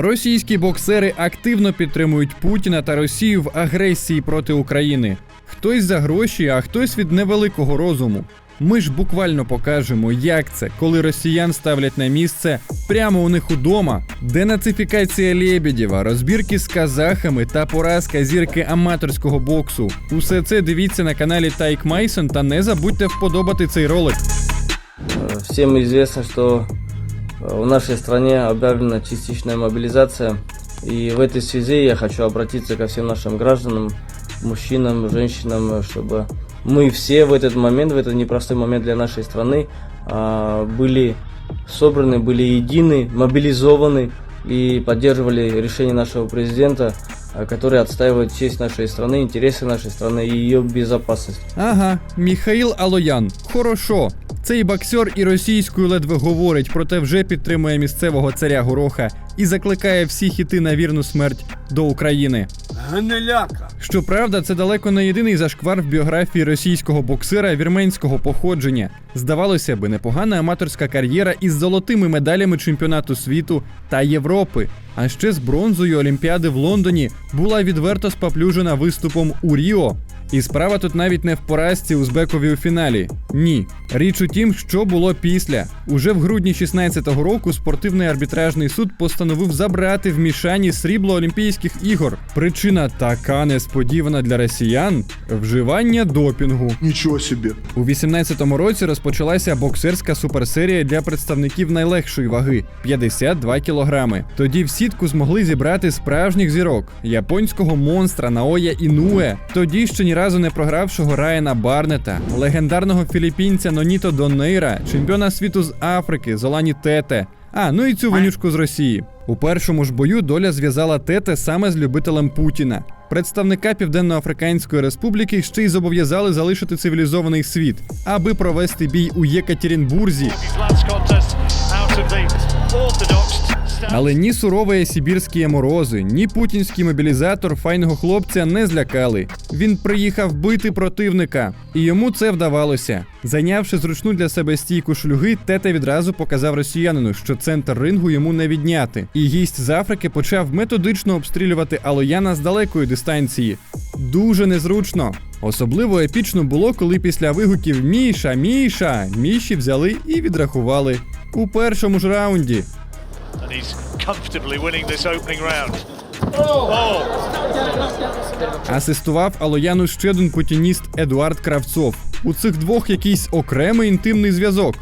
Російські боксери активно підтримують Путіна та Росію в агресії проти України. Хтось за гроші, а хтось від невеликого розуму. Ми ж буквально покажемо, як це, коли росіян ставлять на місце прямо у них удома. Денацифікація Лебедєва, розбірки з казахами та поразка зірки аматорського боксу. Усе це дивіться на каналі Тайк Майсон та не забудьте вподобати цей ролик. Известно, что э, в нашей стране объявлена частичная мобилизация. И в этой связи я хочу обратиться ко всем нашим гражданам, мужчинам, женщинам, чтобы мы все в этот момент, в этот непростой момент для нашей страны, а, были собраны, были едины, мобилизованы и поддерживали решение нашего президента, а, который отстаивает честь нашей страны, интересы нашей страны и ее безопасность. Ага, Міхаїл Алоян. Хорошо. Цей боксер і російською ледве говорить, проте вже підтримує місцевого царя Гороха і закликає всіх іти на вірну смерть до України. Гниляка. Щоправда, це далеко не єдиний зашквар в біографії російського боксера вірменського походження. Здавалося би, непогана аматорська кар'єра із золотими медалями чемпіонату світу та Європи. А ще з бронзою Олімпіади в Лондоні була відверто споплюжена виступом у Ріо. І справа тут навіть не в поразці Узбекові у фіналі. Ні. Річ у тім, що було після. Уже в грудні 16-го року спортивний арбітражний суд постановив забрати в Мішані срібло Олімпійських ігор. Причина така несподівана для росіян вживання допінгу. Ничего себе. У 18-му році розпочалася боксерська суперсерія для представників найлегшої ваги 52 кілограми. Тоді в сітку змогли зібрати справжніх зірок японського монстра Наоя Інуе, тоді ще ні разу не програвшого Райана Барнета, легендарного філіппінця Ноніто Донейра, чемпіона світу з Африки Золані Тете. А, ну і цю вонючку з Росії. У першому ж бою доля зв'язала Тете саме з любителем Путіна. Представника Південно-Африканської Республіки ще й зобов'язали залишити цивілізований світ, аби провести бій у Єкатеринбурзі. Але ні сурові сибірські морози, ні путінський мобілізатор файного хлопця не злякали. Він приїхав бити противника, і йому це вдавалося. Зайнявши зручну для себе стійку шлюги, тете відразу показав росіянину, що центр рингу йому не відняти. І гість з Африки почав методично обстрілювати Алояна з далекої дистанції. Дуже незручно. Особливо епічно було, коли після вигуків Міша, Міша, Міші взяли і відрахували у першому ж раунді. And he's comfortably winning this opening round. Oh, Асистував Алояну ще один путініст Едуард Кравцов. У цих двох якийсь окремий інтимний зв'язок.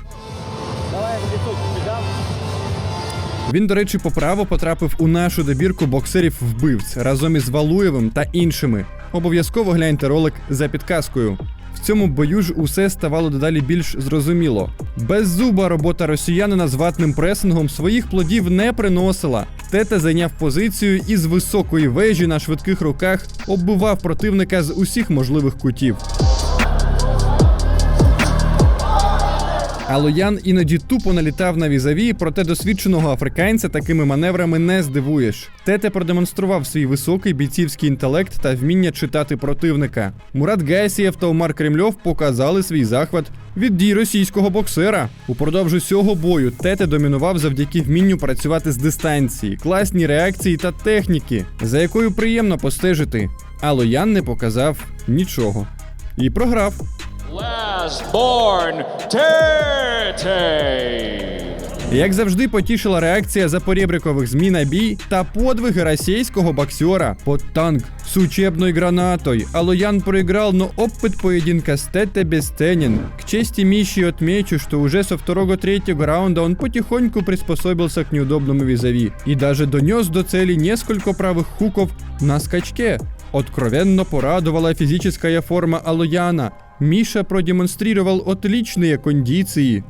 Він, до речі, по праву потрапив у нашу добірку боксерів вбивць разом із Валуєвим та іншими. Обов'язково гляньте ролик за підказкою. Цьому бою ж усе ставало дедалі більш зрозуміло. Беззуба робота росіянина з ватним пресингом своїх плодів не приносила. Тета зайняв позицію і з високої вежі на швидких руках оббивав противника з усіх можливих кутів. Алоян іноді тупо налітав на візаві, проте досвідченого африканця такими маневрами не здивуєш. Тете продемонстрував свій високий бійцівський інтелект та вміння читати противника. Мурат Гайсієв та Омар Кремльов показали свій захват від дій російського боксера. Упродовж усього бою Тете домінував завдяки вмінню працювати з дистанції, класній реакції та техніки, за якою приємно постежити. Алоян не показав нічого і програв. Last born Як завжди, потішила реакція запорєбрикових ЗМІ на бій та подвиги російського боксера под танк с учебной гранатой. Алоян проиграл, но опыт поединка с Тете бесценен. К чести Миши отмечу, что уже со второго-третьего раунда он потихоньку приспособился к неудобному визави и даже донес до цели несколько правых хуков на скачке. Откровенно порадовала физическая форма Алояна. Миша продемонстрировал отличные кондиции.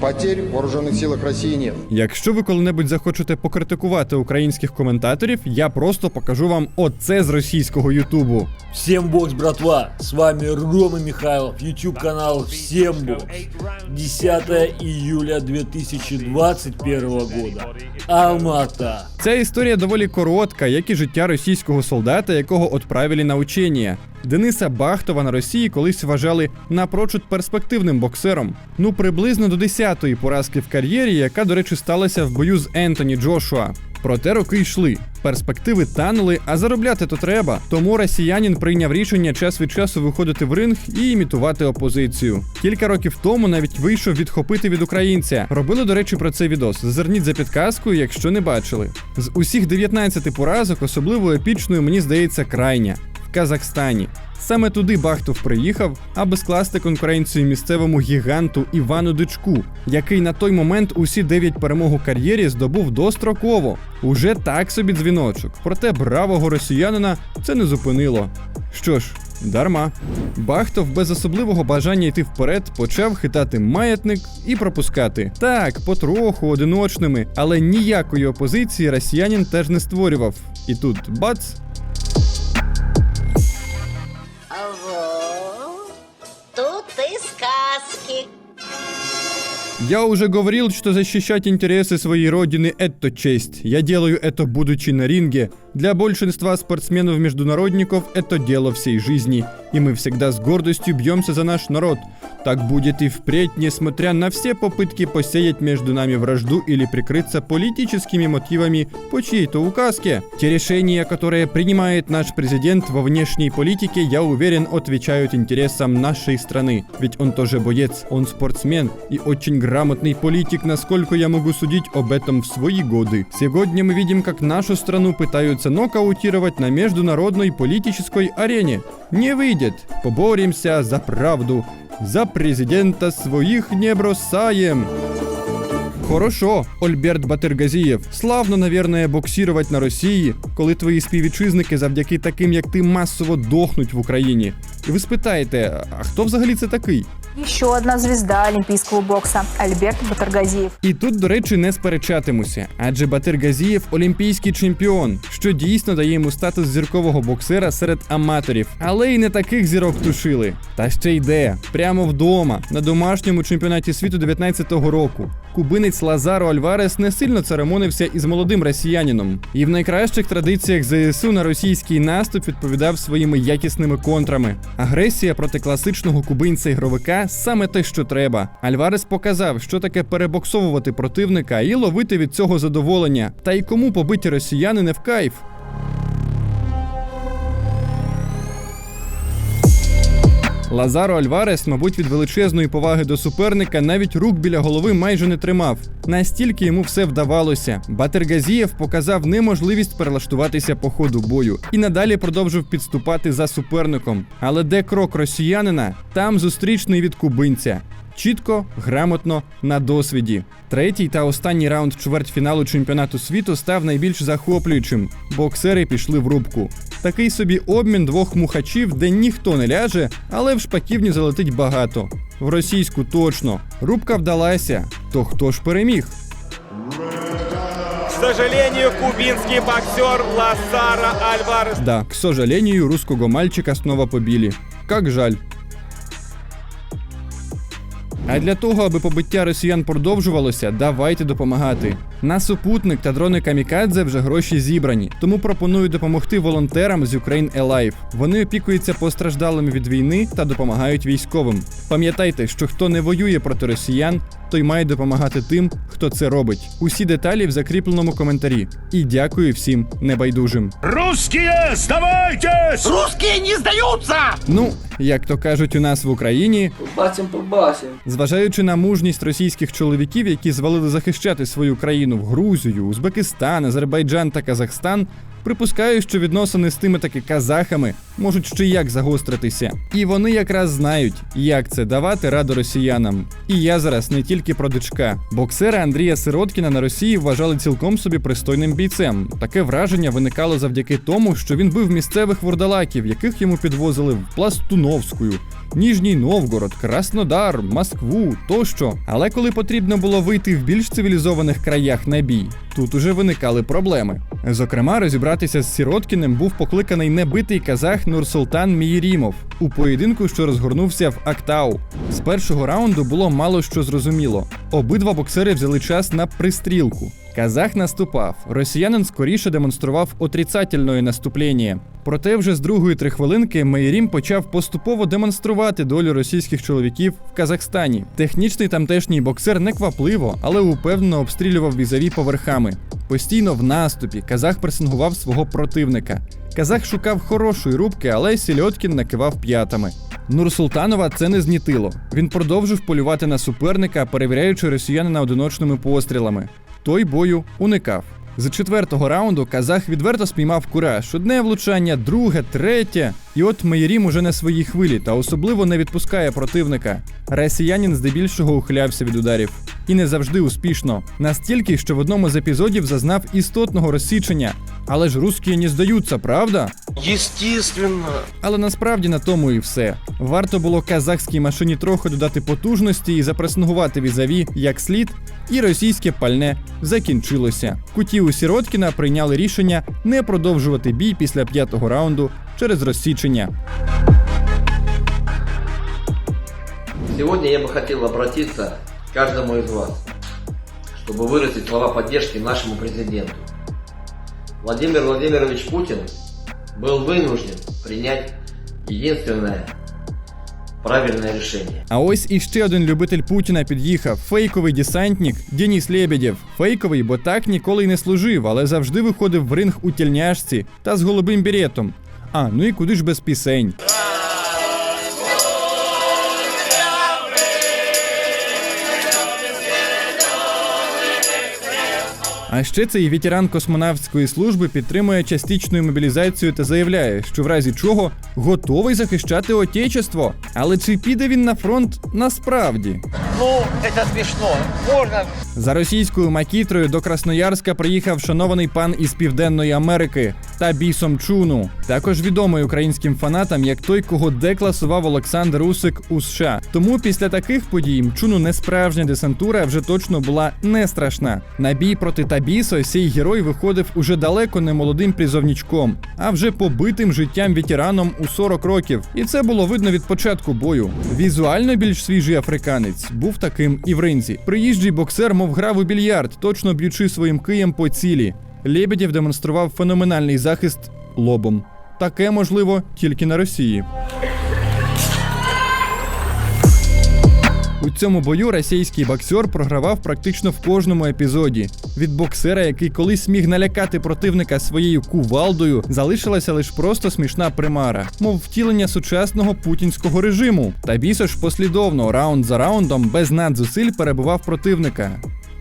Потерь в вооруженных силах России нет. Якщо ви коли-небудь захочете покритикувати українських коментаторів, я просто покажу вам оце з російського Ютубу. Всем бокс, братва! С вами Рома Михайлов, YouTube канал Всем бокс. 10 июля 2021 года. Алмата. Ця історія доволі коротка, як і життя російського солдата, якого отправили на учення. Дениса Бахтова на Росії колись вважали напрочуд перспективним боксером. Ну приблизно до 10-ї поразки в кар'єрі, яка, до речі, сталася в бою з Ентоні Джошуа. Проте роки йшли, перспективи танули, а заробляти то треба. Тому росіянин прийняв рішення час від часу виходити в ринг і імітувати опозицію. Кілька років тому навіть вийшов відхопити від українця. Робили, до речі, про це відос. Зазирніть за підказкою, якщо не бачили. З усіх 19 поразок особливо епічною мені здається крайня Казахстані. Саме туди Бахтов приїхав, аби скласти конкуренцію місцевому гіганту Івану Дичку, який на той момент усі 9 перемог у кар'єрі здобув достроково. Уже так собі дзвіночок. Проте бравого росіянина це не зупинило. Що ж, дарма. Бахтов без особливого бажання йти вперед почав хитати маятник і пропускати. Так, потроху, одиночними, але ніякої опозиції росіянин теж не створював. І тут бац, Я уже говорил, что защищать интересы своей родины – это честь. Я делаю это, будучи на ринге. Для большинства спортсменов-международников это дело всей жизни. И мы всегда с гордостью бьемся за наш народ. Так будет и впредь, несмотря на все попытки посеять между нами вражду или прикрыться политическими мотивами по чьей-то указке. Те решения, которые принимает наш президент во внешней политике, я уверен, отвечают интересам нашей страны. Ведь он тоже боец, он спортсмен и очень грамотный политик, насколько я могу судить об этом в свои годы. Сегодня мы видим, как нашу страну пытаются нокаутировать на международной политической арене. Не выйдет. Поборемся за правду. За президента своих не бросаем. Хорошо, Ольберт Батиргазієв. Славно, наверное, боксірувати на Росії, коли твої співвітчизники завдяки таким, як ти, масово дохнуть в Україні. І ви спитаєте, а хто взагалі це такий? Еще одна звезда олимпийского бокса – Альберт Батаргазиев. І тут, до речі, не сперечатимуся, адже Батир Газієв олімпійський чемпіон, що дійсно дає йому статус зіркового боксера серед аматорів, але й не таких зірок тушили. Та ще йде прямо вдома на домашньому чемпіонаті світу 19-го року. Кубинець Лазаро Альварес не сильно церемонився із молодим росіянином, і в найкращих традиціях ЗСУ на російський наступ відповідав своїми якісними контрами. Агресія проти класичного кубинця ігровика саме те, що треба. Альварес показав, що таке перебоксовувати противника і ловити від цього задоволення. Та й кому побиті росіяни не в кайф. Лазаро Альварес, мабуть, від величезної поваги до суперника навіть рук біля голови майже не тримав. Настільки йому все вдавалося. Батергазієв показав неможливість перелаштуватися по ходу бою і надалі продовжив підступати за суперником. Але де крок росіянина, там зустрічний від кубинця. Чітко, грамотно, на досвіді. Третій та останній раунд чвертьфіналу чемпіонату світу став найбільш захоплюючим. Боксери пішли в рубку. Такий собі обмін двох мухачів, де ніхто не ляже, але в шпаківні залетить багато. В російську точно. Рубка вдалася. То хто ж переміг? К сожалению, кубинский боксер Ласара Альварес Да, к сожалению, русского мальчика снова побили. Как жаль. А для того, аби побиття росіян продовжувалося, давайте допомагати. На супутник та дрони Камікадзе вже гроші зібрані, тому пропоную допомогти волонтерам з Ukraine Alive. Вони опікуються постраждалими від війни та допомагають військовим. Пам'ятайте, що хто не воює проти росіян, той має допомагати тим, хто це робить. Усі деталі в закріпленому коментарі. І дякую всім небайдужим. Русские, сдавайтесь! Русские не сдаются! Ну, як то кажуть у нас в Україні, Побасим, побасим. Зважаючи на мужність російських чоловіків, які звалили захищати свою країну в Грузію, Узбекистан, Азербайджан та Казахстан, припускаю, що відносини з тими таки казахами можуть ще як загостритися. І вони якраз знають, як це давати раду росіянам. І я зараз не тільки про дичка. Боксера Андрія Сироткіна на Росії вважали цілком собі пристойним бійцем. Таке враження виникало завдяки тому, що він бив місцевих вурдалаків, яких йому підвозили в Пластуновську, Ніжній Новгород, Краснодар, Москву тощо. Але коли потрібно було вийти в більш цивілізованих краях на бій, тут уже виникали проблеми. Зокрема, розібратися з Сіроткіним був покликаний небитий казах Нурсултан Мієрімов у поєдинку, що розгорнувся в Актау. З першого раунду було мало що зрозуміло. Обидва боксери взяли час на пристрілку. Казах наступав. Росіянин скоріше демонстрував отрицательне наступлення. Проте вже з другої три хвилинки Мейрім почав поступово демонструвати долю російських чоловіків в Казахстані. Технічний тамтешній боксер неквапливо, але упевнено обстрілював візаві поверхами. Постійно в наступі казах пресингував свого противника. Казах шукав хорошої рубки, але Сільоткін накивав п'ятами. Нурсултанова це не знітило. Він продовжив полювати на суперника, перевіряючи росіянина одиночними пострілами. Той бою уникав. З четвертого раунду казах відверто спіймав кураж. Одне влучання, друге, третє. І от Мейрім уже на своїй хвилі та особливо не відпускає противника. Росіянин здебільшого ухилявся від ударів. І не завжди успішно. Настільки, що в одному з епізодів зазнав істотного розсічення. Але ж русські не здаються, правда? Естественно. Але насправді на тому і все. Варто було казахській машині трохи додати потужності і запресингувати візаві як слід, і російське пальне закінчилося. Куті у Сіроткіна прийняли рішення не продовжувати бій після п'ятого раунду через розсічення. Сегодня я бы хотел обратиться к каждому из вас, чтобы выразить слова поддержки нашему президенту. Владимир Владимирович Путин был вынужден принять единственное правильное решение. А ось іще один любитель Путіна під'їхав фейковий десантник Деніс Лебедєв. Фейковий, бо так ніколи й не служив, але завжди виходив в ринг у тільняшці та з голубим беретом. А, ну і куди ж без пісень. А ще цей ветеран космонавтської служби підтримує частичну мобілізацію та заявляє, що в разі чого готовий захищати отечество. Але чи піде він на фронт насправді? Ну, это смешно. Можно За російською макітрою до Красноярська приїхав шанований пан із Південної Америки та бісом Чуну, також відомий українським фанатам як той, кого декласував Олександр Усик у США. Тому після таких подій Мчуну несправжня десантура вже точно була не страшна. На бій проти Табісо сей герой виходив уже далеко не молодим призовнічком, а вже побитим життям ветераном у 40 років. І це було видно від початку бою. Візуально більш свіжий африканець був таким і в ринзі. Приїжджий боксер, мов грав у більярд, точно б'ючи своїм києм по цілі. Лебедєв демонстрував феноменальний захист лобом. Таке можливо тільки на Росії. У цьому бою російський боксер програвав практично в кожному епізоді. Від боксера, який колись міг налякати противника своєю кувалдою, залишилася лише просто смішна примара, мов втілення сучасного путінського режиму. Та бісо ж послідовно, раунд за раундом, без надзусиль перебував противника.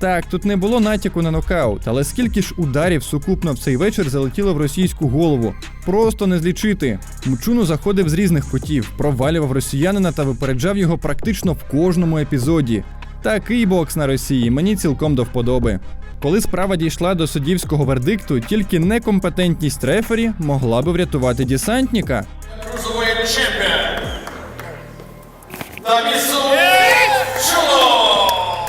Так, тут не було натяку на нокаут, але скільки ж ударів сукупно в цей вечір залетіло в російську голову. Просто не злічити. Мчуну заходив з різних кутів, провалював росіянина та випереджав його практично в кожному епізоді. Такий бокс на Росії мені цілком до вподоби. Коли справа дійшла до суддівського вердикту, тільки некомпетентність рефері могла би врятувати десантника.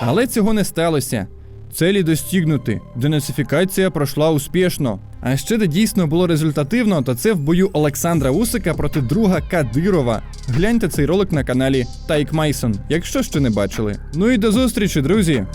Але цього не сталося. Целі достігнути. Денацифікація пройшла успішно. А ще де дійсно було результативно, то це в бою Олександра Усика проти друга Кадирова. Гляньте цей ролик на каналі Тайк Майсон, якщо ще не бачили. Ну і до зустрічі, друзі!